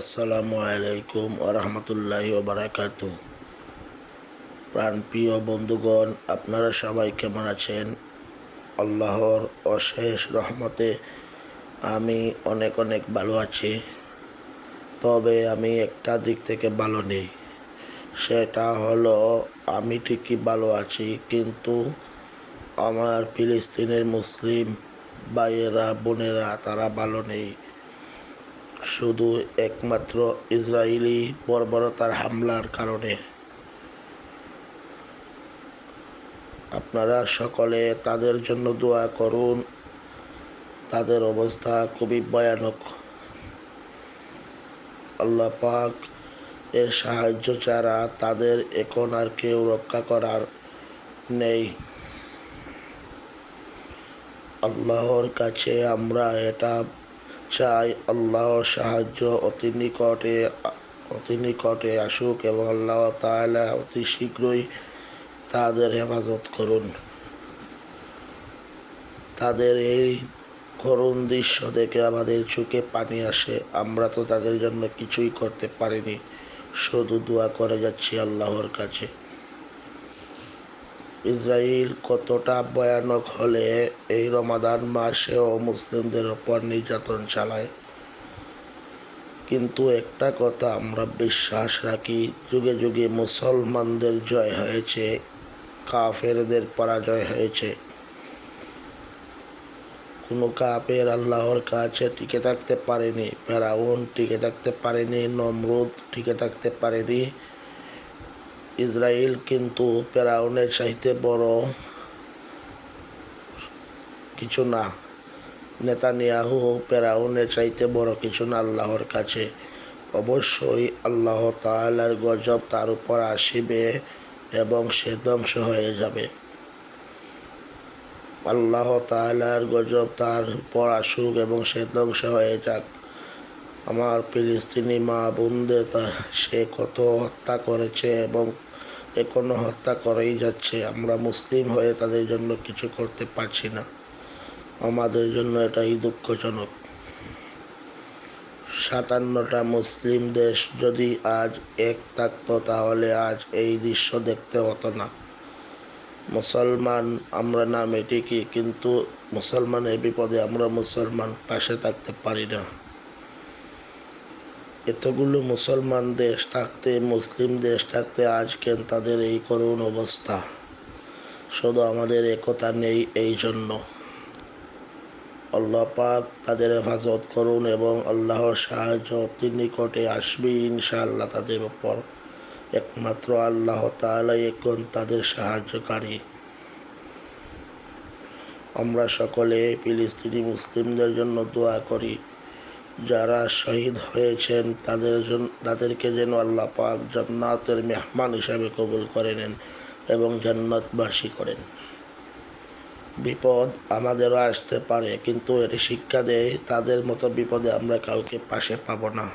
আসসালামু আলাইকুম ওরহমতুল্লাহি ওবরাকাত। প্রাণপ্রিয় বন্ধুগণ, আপনারা সবাই কেমন আছেন? আল্লাহর অশেষ রহমতে আমি অনেক অনেক ভালো আছি। তবে আমি একটা দিক থেকে ভালো নেই। সেটা হলো, আমি ঠিকই ভালো আছি, কিন্তু আমার ফিলিস্তিনের মুসলিম ভাইয়েরা, বোনেরা, তারা ভালো নেই। শুধু একমাত্র ইসরায়েলি বর্বরতার হামলার কারণে। আপনারা সকলে তাদের জন্য দোয়া করুন। তাদের অবস্থা খুবই ভয়ানক। আল্লাহ পাক এর সাহায্য ছাড়া তাদের এখন আর কেউ রক্ষা করার নেই। আল্লাহর কাছে আমরা এটা চাই আল্লাহ সাহায্য অতি নিকটে অতি নিকটে আসুক এবং আল্লাহ তাআলা অতি শীঘ্রই তাদের হেফাজত করুন। তাদের এই করুণ দৃশ্য দেখে আমাদের চোখে পানি আসে। আমরা তো তাদের জন্য কিছুই করতে পারিনি। শুধু দোয়া করে যাচ্ছি আল্লাহর কাছে। ইসরায়েল কতটা ভয়ানক হলে এই রমাদান মাসেও মুসলিমদের ওপর নির্যাতন চালায়? কিন্তু একটা কথা আমরা বিশ্বাস রাখি, যুগে যুগে মুসলমানদের জয় হয়েছে, কাফেরদের পরাজয় হয়েছে। কোনো কাপের আল্লাহর কাছে টিকে থাকতে পারেনি, ফেরাউন টিকে থাকতে পারেনি, নমরুদ টিকে থাকতে পারেনি ইসরায়েল কিন্তু ফেরাউনের চাইতে বড় কিছু না। নেতানিয়াহু ফেরাউনের চাইতে বড় কিছু না আল্লাহর কাছে। অবশ্যই আল্লাহ তালার গজব তার উপর আসিবে এবং সে ধ্বংস হয়ে যাবে। আল্লাহ তালার গজব তার উপর আসুক এবং সে ধ্বংস হয়ে যাক। আমার ফিলিস্তিনি মা বোনদের তা, সে কত হত্যা করেছে এবং এখনও হত্যা করেই যাচ্ছে। আমরা মুসলিম হয়ে তাদের জন্য কিছু করতে পারছি না। আমাদের জন্য এটাই দুঃখজনক। সাতান্নটা মুসলিম দেশ যদি আজ এক থাকতো, তাহলে আজ এই দৃশ্য দেখতে হতো না। মুসলমান, আমরা নামে ঠিকই কিন্তু মুসলমানের বিপদে আমরা মুসলমান পাশে থাকতে পারি না। এতগুলো মুসলমান দেশ থাকতে, মুসলিম দেশ থাকতে আজ কেন তাদের এই করুণ অবস্থা? শুধু আমাদের একতা নেই এই জন্য। আল্লাহ পাক তাদের হেফাজত করুন এবং আল্লাহর সাহায্য অতি নিকটে আসবে ইনশাআল্লাহ তাদের উপর। একমাত্র আল্লাহ তালাই এখন তাদের সাহায্যকারী। আমরা সকলে ফিলিস্তিনি মুসলিমদের জন্য দোয়া করি। যারা শহীদ হয়েছেন, তাদের জন্য তাদেরকে যেন আল্লাহ পাক জান্নাতের মেহমান হিসাবে কবুল করে নেন এবং জান্নাতবাসী করেন। বিপদ আমাদেরও আসতে পারে, কিন্তু এটি শিক্ষা দেয় তাদের মতো বিপদে আমরা কাউকে পাশে পাবো না।